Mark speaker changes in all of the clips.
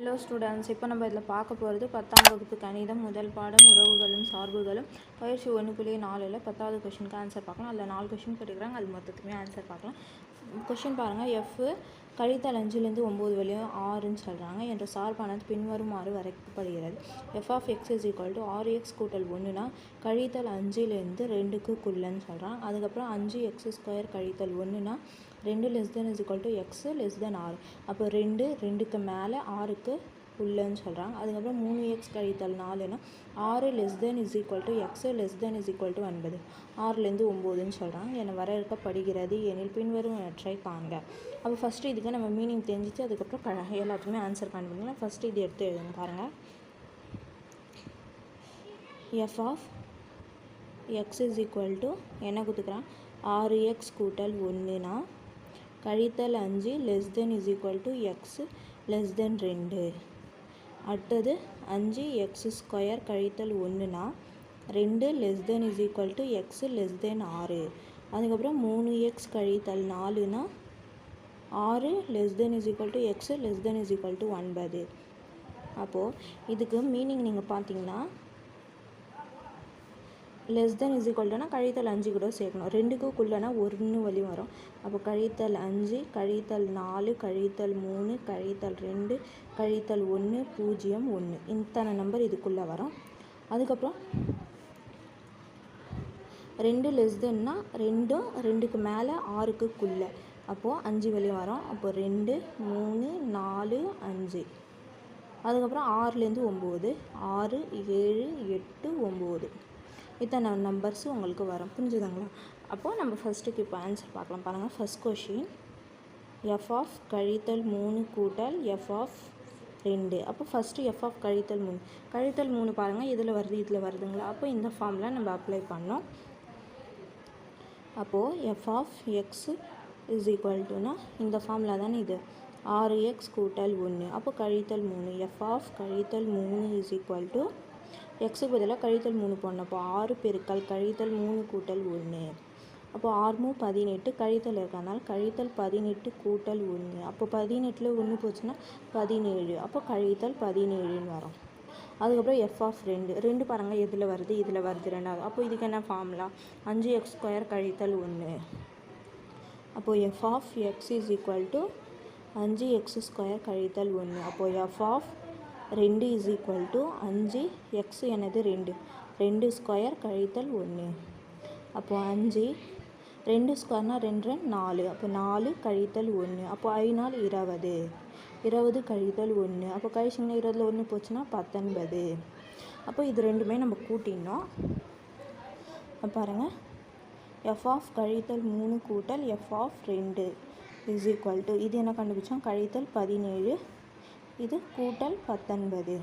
Speaker 1: Hello students இப்போ நம்ம இதில் பார்க்க போகிறது பத்தாம் வகுப்பு கணிதம் முதல் பாடம் உறவுகளும் சார்புகளும். பயிற்சி ஒன்று புள்ளி நாலில் பத்தாவது கொஷினுக்கு ஆன்சர் பார்க்கலாம். அதில் நாலு கொஷின் கேட்டுக்கிறாங்க அது மொத்தத்துக்குமே ஆன்சர் பார்க்கலாம். கொஷின் பாருங்கள் எஃப் கழித்தல் அஞ்சுலேருந்து ஒம்பது வழியும் ஆறுன்னு சொல்கிறாங்க என்ற சார்பானது பின்வருமாறு வரைக்கப்படுகிறது. F of x is equal to ஆறு எக்ஸ் கூட்டல் ஒன்றுனா கழித்தல் அஞ்சுலேருந்து ரெண்டுக்குள்ளன்னு சொல்கிறாங்க அதுக்கப்புறம் அஞ்சு எக்ஸ் ஸ்கொயர் கழித்தல் ஒன்றுனா ரெண்டு less than is equal to x less than ஆறு அப்போ ரெண்டு ரெண்டுக்கு மேலே ஆறுக்கு உள்ளன்னு சொல்கிறாங்க அதுக்கப்புறம் மூணு எக்ஸ் கழித்தல் நாலுன்னா ஆறு less than is equal to x less than is equal to ஒன்பது. ஆறுலேருந்து ஒம்போதுன்னு சொல்கிறாங்க என்னை வர வரையறுக்கப்படுகிறது எனில் பின்வரும் பின்வருவற்றை காண்க. அப்போ ஃபஸ்ட்டு இதுக்கு நம்ம மீனிங் தெரிஞ்சிச்சு. அதுக்கப்புறம் க எல்லாத்துக்குமே ஆன்சர் கண்டுபிடிக்கலாம் ஃபஸ்ட்டு இது எடுத்து எழுதுங்க பாருங்கள் F of x is equal to என்ன கொடுத்துக்கிறான் ஆறு எக்ஸ் கூட்டல் ஒன்றுனா கழித்தல் அஞ்சு less than is equal to x less than ரெண்டு. அடுத்தது அஞ்சு எக்ஸ் ஸ்கொயர் கழித்தல் ஒன்றுனா ரெண்டு less than is equal to x less than ஆறு. அதுக்கப்புறம் மூணு எக்ஸ் கழித்தல் நாலுனா ஆறு less than is equal to x less than is equal to ஒன்பது. அப்போது இதுக்கு மீனிங் நீங்கள் பார்த்தீங்கன்னா லெஸ் தென் இஸ் ஈக்குவல்டுனா கழித்தல் அஞ்சு கூட சேர்க்கணும். ரெண்டுக்குள்ளனா ஒன்று வழி வரும். அப்போ கழித்தல் அஞ்சு கழித்தல் நாலு கழித்தல் மூணு கழித்தல் ரெண்டு கழித்தல் ஒன்று பூஜ்ஜியம் ஒன்று இத்தனை நம்பர் இதுக்குள்ளே வரும். அதுக்கப்புறம் ரெண்டு லெஸ் தென்னா ரெண்டும் ரெண்டுக்கு மேலே ஆறுக்குள்ளே அப்போது அஞ்சு வழி வரும். அப்போது ரெண்டு மூணு நாலு அஞ்சு. அதுக்கப்புறம் ஆறுலேருந்து ஒம்பது. ஆறு ஏழு எட்டு ஒம்பது. இத்தனை நம்பர்ஸ் உங்களுக்கு வரும். புரிஞ்சுதுங்களா? அப்போது நம்ம ஃபஸ்ட்டுக்கு இப்போ ஆன்சர் பார்க்கலாம். பாருங்கள் ஃபஸ்ட் கொஷின் எஃப் ஆஃப் கழித்தல் மூணு கூட்டல் எஃப் ஆஃப் ரெண்டு. அப்போ ஃபஸ்ட்டு எஃப் ஆஃப் கழித்தல் மூணு. கழித்தல் மூணு பாருங்கள் இதில் வருது இதில் வருதுங்களா? அப்போ இந்த ஃபார்மில் நம்ம அப்ளை பண்ணோம். அப்போது F of x is equal டுனா இந்த ஃபார்மில் தானே இது? ஆறு எக்ஸ் கூட்டல் ஒன்று அப்போ கழித்தல் மூணு. எஃப் ஆஃப் கழித்தல் மூணு இஸ் ஈக்குவல் டு எக்ஸுக்கு பதிலாக கழித்தல் மூணு போடணும். அப்போ ஆறு பெருக்கல் கழித்தல் மூணு கூட்டல் ஒன்று அப்போ ஆறுமூ பதினெட்டு கழித்தல் இருக்கிறதுனால கழித்தல் பதினெட்டு கூட்டல் ஒன்று அப்போ பதினெட்டில் ஒன்று போச்சுன்னா பதினேழு. அப்போ கழித்தல் பதினேழுன்னு வரும். அதுக்கப்புறம் எஃப் ஆஃப் ரெண்டு. ரெண்டு பாருங்கள் எதில் வருது இதில் வருது ரெண்டாவது. அப்போ இதுக்கு என்ன ஃபார்முலா அஞ்சு எக்ஸ் ஸ்கொயர் கழித்தல் ஒன்று அப்போது F of x is equal to அஞ்சு எக்ஸ் ஸ்கொயர் கழித்தல் ஒன்று அப்போது எஃப் ஆஃப் ரெண்டு இஸ் ஈக்குவல் டு அஞ்சு எக்ஸ் எனது ரெண்டு. ரெண்டு ஸ்கொயர் கழித்தல் ஒன்று அப்போது அஞ்சு ரெண்டு ஸ்கொயர்னால் ரெண்டு ரெண்டு நாலு. அப்போ நாலு கழித்தல் ஒன்று அப்போ ஐநாள் இருபது. இருபது கழித்தல் ஒன்று அப்போ கழிச்சிங்கன்னா இருபதில் ஒன்று போச்சுன்னா பத்தொன்பது. அப்போ இது ரெண்டுமே நம்ம கூட்டினோம் பாருங்கள் எஃப் ஆஃப் கழித்தல் மூணு கூட்டல் எஃப் ஆஃப் ரெண்டு இஸ் ஈக்குவல் டு இது என்ன கண்டுபிடிச்சோம்? கழித்தல் பதினேழு இது கூட்டல் பத்தொன்பது.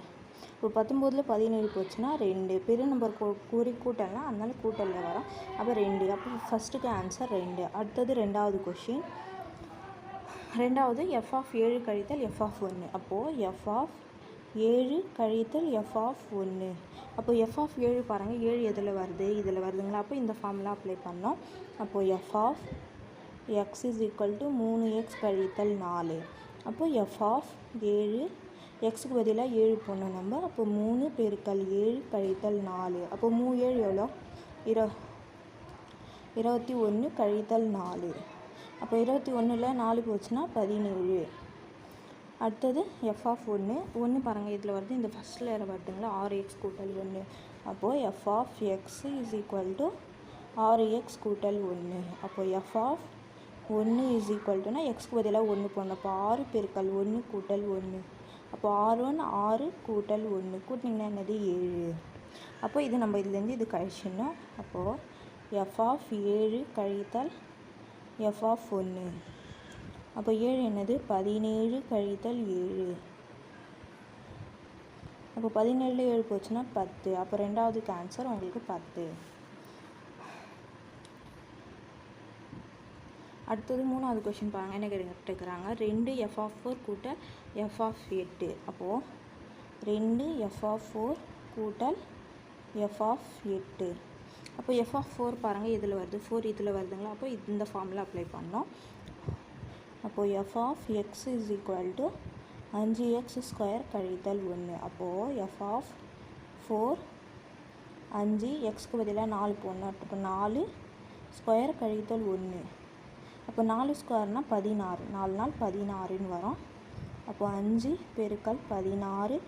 Speaker 1: இப்போ பத்தொம்போதில் பதினேழு போச்சுன்னா ரெண்டு. பெரிய நம்பர் கூறி கூட்டல்னா அதனால கூட்டலில் வரும். அப்போ ரெண்டு. அப்போ ஃபஸ்ட்டுக்கு ஆன்சர் ரெண்டு. அடுத்தது ரெண்டாவது கொஷின் ரெண்டாவது எஃப் ஆஃப் ஏழு கழித்தல் எஃப் ஆஃப் ஒன்று அப்போது எஃப் ஆஃப் ஏழு கழித்தல் எஃப் ஆஃப் ஒன்று அப்போ எஃப் ஆஃப் ஏழு பாருங்கள் ஏழு எதில் வருது? இதில் வருதுங்களா? அப்போ இந்த ஃபார்முலா அப்ளை பண்ணோம். அப்போது F of x is equal to மூணு எக்ஸ் கழித்தல் நாலு. அப்போ எஃப் ஆஃப் ஏழு. எக்ஸுக்கு பதிலாக ஏழு போடணும் நம்ம. அப்போ மூணு பெருக்கல் ஏழு கழித்தல் நாலு. அப்போ மூ ஏழு எவ்வளோ? இர இருபத்தி ஒன்று கழித்தல் நாலு. அப்போ இருபத்தி ஒன்றில் நாலு போச்சுன்னா பதினேழு. அடுத்தது எஃப் ஆஃப் ஒன்று. ஒன்று பாருங்கள் இதில் வருது. இந்த ஃபஸ்ட்டில் இற வருதுங்களா ஆறு எக்ஸ் கூட்டல் ஒன்று. அப்போது F of x is equal to ஆறு எக்ஸ் கூட்டல் ஒன்று. அப்போது எஃப் ஆஃப் ஒன்று இஸ் ஈக்குவல் டுனா எக்ஸ்க்கு பதிலாக ஒன்று போடணும். அப்போ ஆறு பெருக்கல் ஒன்று கூட்டல் ஒன்று. அப்போ ஆறு ஒன்று ஆறு கூட்டல் ஒன்று. கூட்டினீங்கன்னா என்னது? ஏழு. அப்போ இது நம்ம இதுலேருந்து இது கழிச்சிடணும். அப்போது எஃப் ஆஃப் ஏழு கழித்தல் எஃப் ஆஃப் ஒன்று. அப்போ ஏழு என்னது? பதினேழு கழித்தல் ஏழு. அப்போ பதினேழில் ஏழு போச்சுன்னா பத்து. அப்போ ரெண்டாவதுக்கு ஆன்சர் உங்களுக்கு பத்து. அடுத்தது மூணாவது கொஷின் பாருங்கள் என்ன கேட்டுக்கிறாங்க ரெண்டு எஃப் ஆஃப் ஃபோர் கூட்டல் எஃப் ஆஃப் எட்டு அப்போது ரெண்டு எஃப் ஆஃப் ஃபோர் கூட்டல் எஃப் ஆஃப் எட்டு அப்போ எஃப் ஆஃப் ஃபோர் பாருங்கள் இதில் வருது. ஃபோர் இதில் வருதுங்களா? அப்போ இந்த ஃபார்மில் அப்ளை பண்ணோம். அப்போது F of x is equal to அஞ்சு எக்ஸ் ஸ்கொயர் கழித்தல் ஒன்று அப்போது எஃப் ஆஃப் ஃபோர் அஞ்சு எக்ஸ்க்கு பதிலாக நாலு போடணும். அப்போ நாலு ஸ்கொயர் கழித்தல் ஒன்று அப்போ நாலு ஸ்கொயர்னால் பதினாறு. நாலு நாள் பதினாறுன்னு வரும். அப்போ அஞ்சு பெருக்கல் பதினாறு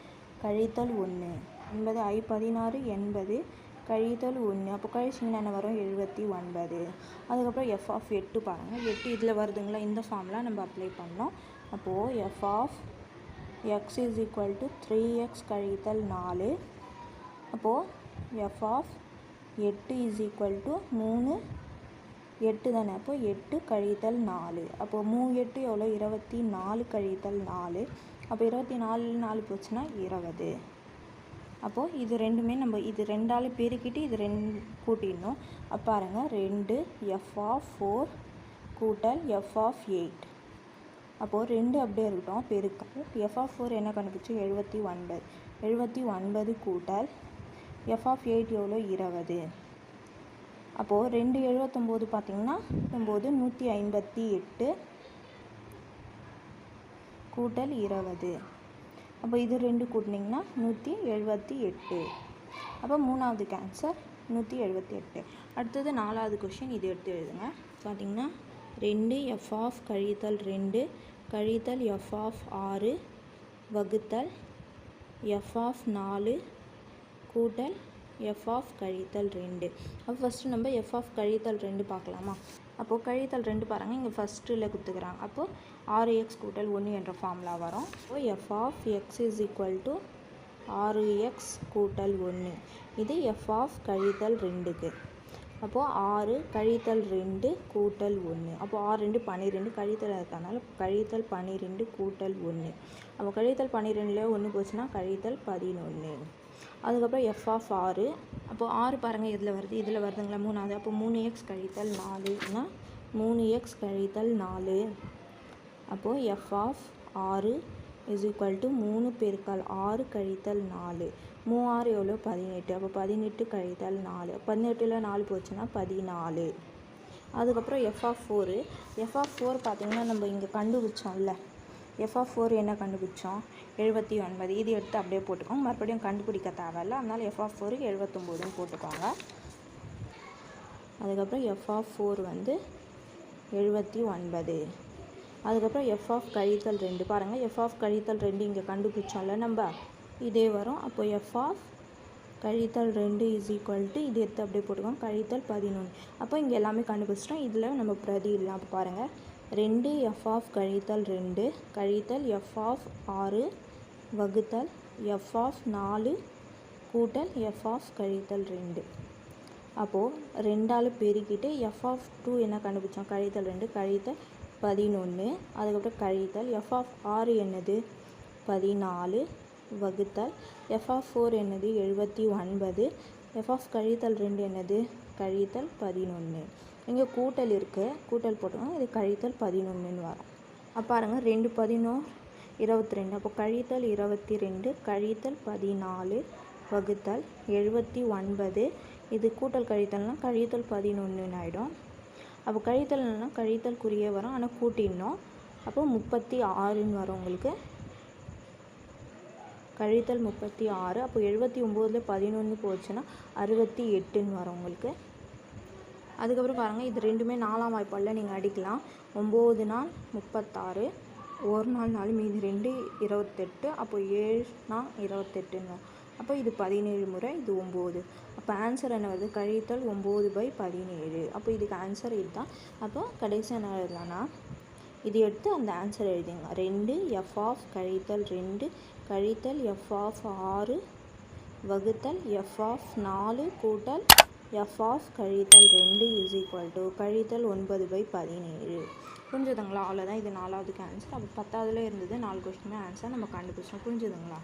Speaker 1: கழித்தல் ஒன்று. எண்பது ஐ பதினாறு எண்பது கழித்தல் ஒன்று. அப்போ கழிச்சிங்கன்னா என்ன வரும்? எழுபத்தி ஒன்பது. அதுக்கப்புறம் எஃப் ஆஃப் எட்டு பாருங்கள் எட்டு இதில் வருதுங்களா? இந்த ஃபார்ம்லாம் நம்ம அப்ளை பண்ணோம். அப்போது F of x is equal to three x கழித்தல் நாலு. அப்போது எஃப் ஆஃப் எட்டு இஸ் ஈக்குவல் டு மூணு எட்டு தானே? அப்போ எட்டு கழித்தல் நாலு. அப்போது மூ எட்டு எவ்வளோ? இருபத்தி நாலு கழித்தல் நாலு. அப்போ இருபத்தி நாலு நாலு போச்சுன்னா இருபது. அப்போது இது ரெண்டுமே நம்ம இது ரெண்டால் பெருக்கிட்டு இது ரெண்டு கூட்டிடணும். அப்போ பாருங்கள் ரெண்டு எஃப் ஆஃப் ஃபோர் கூட்டல் எஃப் ஆஃப் எயிட் அப்போது ரெண்டு அப்படியே இருக்கட்டும். பெருக்கல் எஃப் ஆஃப் ஃபோர் என்ன கண்டுபிடிச்சி? எழுபத்தி ஒன்பது. எழுபத்தி ஒன்பது கூட்டல் எஃப் ஆஃப் எயிட் எவ்வளோ? இருபது. அப்போது ரெண்டு எழுபத்தொம்போது பார்த்தீங்கன்னா ஒம்பது நூற்றி ஐம்பத்தி எட்டு கூட்டல் இருபது. அப்போ இது ரெண்டு கூட்டினீங்கன்னா நூற்றி எழுபத்தி எட்டு. அப்போ மூணாவது கேன்சர் நூற்றி எழுபத்தி எட்டு. அடுத்தது நாலாவது கொஷின் இது எடுத்து எழுதுங்க. பார்த்தீங்கன்னா ரெண்டு எஃப் ஆஃப் கழித்தல் ரெண்டு கழித்தல் எஃப் ஆஃப் ஆறு வகுத்தல் எஃப் ஆஃப் நாலு கூட்டல் எஃப் ஆஃப் கழித்தல் ரெண்டு. அப்போ ஃபஸ்ட்டு நம்ம எஃப் ஆஃப் கழித்தல் ரெண்டு பார்க்கலாமா? அப்போது கழித்தல் ரெண்டு பாருங்கள் இங்கே ஃபஸ்ட்டில் கொடுத்துக்கிறாங்க. அப்போது ஆறு எக்ஸ் கூட்டல் ஒன்று என்ற ஃபார்முலா வரும். அப்போது F of x is equal to ஆறு எக்ஸ் கூட்டல் ஒன்று இது எஃப் ஆஃப் கழித்தல் ரெண்டுக்கு. அப்போது ஆறு கழித்தல் ரெண்டு கூட்டல் ஒன்று அப்போது ஆறு ரெண்டு பன்னிரெண்டு கழித்தல் இருக்கனால கழித்தல் பன்னிரெண்டு கூட்டல் ஒன்று அப்போ கழித்தல் பன்னிரெண்டில் ஒன்று போச்சுன்னா கழித்தல் பதினொன்று அதுக்கப்புறம் எஃப் ஆஃப் ஆறு அப்போது ஆறு பாருங்கள் இதில் வருது? இதில் வருதுங்களா? மூணாவது. அப்போ மூணு எக்ஸ் கழித்தல் நாலுனா மூணு எக்ஸ் கழித்தல் நாலு. அப்போது எஃப் ஆஃப் ஆறு இஸ் ஈக்குவல் டு மூணு பெருக்கால் ஆறு கழித்தல் நாலு. மூவாறு எவ்வளோ? பதினெட்டு. அப்போ பதினெட்டு கழித்தல் நாலு. பதினெட்டில் நாலு போச்சுன்னா பதினாலு. அதுக்கப்புறம் F of four F of four பார்த்திங்கன்னா நம்ம இங்கே கண்டுபிடிச்சோம்ல. எஃப் ஆஃப் ஃபோர் என்ன கண்டுபிடிச்சோம்? எழுபத்தி ஒன்பது. இது எடுத்து அப்படியே போட்டுக்கோங்க. மறுபடியும் கண்டுபிடிக்க தேவையில்ல. அதனால் எஃப் ஆஃப் ஃபோருக்கு எழுபத்தொம்போதுன்னு போட்டுக்கோங்க. அதுக்கப்புறம் எஃப் ஆஃப் ஃபோர் வந்து எழுபத்தி ஒன்பது. அதுக்கப்புறம் எஃப் ஆஃப் கழித்தல் ரெண்டு. பாருங்கள் எஃப் ஆஃப் கழித்தல் ரெண்டு இங்கே கண்டுபிடிச்சோம்ல நம்ம. இதே வரும். அப்போ எஃப் ஆஃப் கழித்தல் ரெண்டு இஸ் ஈக்குவல் டு இது எடுத்து அப்படியே போட்டுக்கோங்க. கழித்தல் பதினொன்று. அப்போ இங்கே எல்லாமே கண்டுபிடிச்சிட்டோம். இதில் நம்ம பிரதி இல்லை. அப்போ பாருங்கள் ரெண்டு எஃப் ஆஃப் கழித்தல் ரெண்டு கழித்தல் எஃப் ஆஃப் ஆறு வகுத்தல் எஃப் ஆஃப் நாலு கூட்டல் எஃப் ஆஃப் கழித்தல் ரெண்டு. அப்போது ரெண்டால் பெருக்கிட்டு எஃப் ஆஃப் டூ என்ன கண்டுபிடிச்சோம்? கழித்தல் ரெண்டு கழித்தல் பதினொன்று அதுக்கப்புறம் கழித்தல் எஃப் ஆஃப் ஆறு என்னது? பதினாலு வகுத்தல் எஃப் ஆஃப் ஃபோர் என்னது? எழுபத்தி ஒன்பது. எஃப் ஆஃப் கழித்தல் ரெண்டு என்னது? கழித்தல் பதினொன்று இங்கே கூட்டல் இருக்குது கூட்டல் போட்டோம்னா இது கழித்தல் பதினொன்றுன்னு வரும். அப்போ பாருங்கள் ரெண்டு பதினோரு இருபத்தி ரெண்டு அப்போ கழித்தல் இருபத்தி ரெண்டு கழித்தல் பதினாலு வகுத்தல் எழுபத்தி ஒன்பது. இது கூட்டல் கழித்தல்னால் கழித்தல் பதினொன்றுன்னு ஆகிடும் அப்போ கழித்தல்னா கழித்தல் குறியே வரும் ஆனால் கூட்டிடணும். அப்போ முப்பத்தி ஆறுன்னு வரும் உங்களுக்கு. கழித்தல் முப்பத்தி ஆறு அப்போ எழுபத்தி ஒம்போதில் பதினொன்று போச்சுன்னா அறுபத்தி எட்டுன்னு வரும் உங்களுக்கு. அதுக்கப்புறம் பாருங்கள் இது ரெண்டுமே நாலாம் வாய்ப்பாடில் நீங்கள் அடிக்கலாம். ஒம்பது நாள் முப்பத்தாறு ஒரு நாள் நாள் மீதி ரெண்டு இருபத்தெட்டு அப்போ ஏழு நாள் இருபத்தெட்டுன்னு அப்போ இது பதினேழு முறை இது ஒம்பது அப்போ ஆன்சர் என்ன வருது? கழித்தல் ஒம்பது பை பதினேழு. அப்போ இதுக்கு ஆன்சர் இதுதான். அப்போ கடைசி என்ன எழுதலாம்னா இது எடுத்து அந்த ஆன்சர் எழுதிங்க. ரெண்டு எஃப் ஆஃப் கழித்தல் ரெண்டு கழித்தல் எஃப் ஆஃப் ஆறு வகுத்தல் எஃப் ஆஃப் நாலு கூட்டல் எஃப் ஆஃப் கழித்தல் ரெண்டு இஸ் ஈக்குவல் டு கழித்தல் ஒன்பது பை பதினேழு. புரிஞ்சுதுங்களா? அவ்வளோதான் இது நாலாவதுக்கு ஆன்சர் அப்போ பத்தாவதுல இருந்தது நாலு கொஸ்டினுமே ஆன்சர் நம்ம கண்டுபிடிச்சோம். புரிஞ்சுதுங்களா?